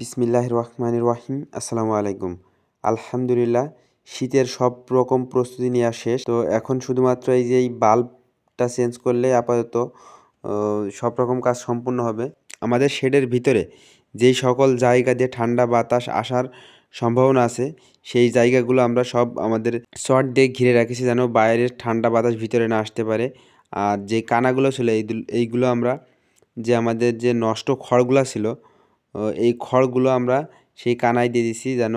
বিসমিল্লাহ রহমান রহিম। আসসালামু আলাইকুম। আলহামদুলিল্লাহ, শীতের সব রকম প্রস্তুতি নেওয়া শেষ। তো এখন শুধুমাত্র এই যে এই বাল্বটা চেঞ্জ করলে আপাতত সব রকম কাজ সম্পূর্ণ হবে। আমাদের শেডের ভিতরে যেই সকল জায়গা দিয়ে ঠান্ডা বাতাস আসার সম্ভাবনা আছে, সেই জায়গাগুলো আমরা সব আমাদের শর্ট দিয়ে ঘিরে রাখেছি যেন বাইরের ঠান্ডা বাতাস ভিতরে না আসতে পারে। আর যে কানাগুলো ছিল, এই এইগুলো আমরা যে আমাদের যে নষ্ট খড়গুলো ছিল এই খড়গুলো আমরা সেই কানায় দিয়ে দিছি যেন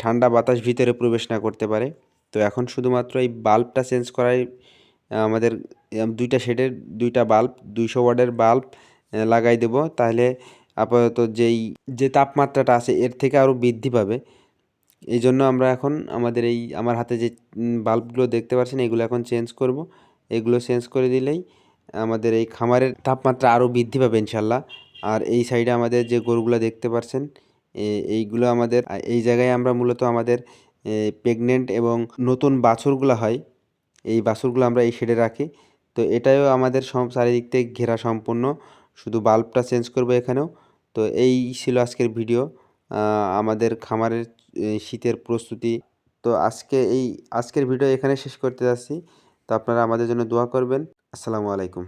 ঠান্ডা বাতাস ভিতরে প্রবেশ না করতে পারে। তো এখন শুধুমাত্র এই বাল্বটা চেঞ্জ করাই আমাদের দুইটা শেডের, দুইটা বাল্ব, দুইশো ওয়ার্ডের বাল্ব লাগাই দেব। তাহলে আপাতত যেই, যে তাপমাত্রাটা আছে এর থেকে আরও বৃদ্ধি পাবে। এই জন্য আমরা এখন আমাদের এই, আমার হাতে যে বাল্বগুলো দেখতে পাচ্ছেন, এগুলো এখন চেঞ্জ করব। এগুলো চেঞ্জ করে দিলেই আমাদের এই খামারের তাপমাত্রা আরও বৃদ্ধি পাবে ইনশাল্লাহ। আর এই সাইডে আমাদের যে গরুগুলো দেখতে পাচ্ছেন এইগুলো আমাদের এই জায়গায় আমরা মূলত আমাদের প্রেগনেন্ট এবং নতুন বাছুরগুলো হয়। এই বাছুরগুলো আমরা এই শেডে রাখি। তো এটাও আমাদের চারিদিক থেকে ঘেরা সম্পূর্ণ। শুধু বাল্বটা চেঞ্জ করব এখানেও। তো এই ছিল আজকের ভিডিও আমাদের খামারের শীতের প্রস্তুতি। তো আজকে এই, আজকের ভিডিও এখানে শেষ করতে যাচ্ছি। তো আপনারা আমাদের জন্য দোয়া করবেন। আসসালামু আলাইকুম।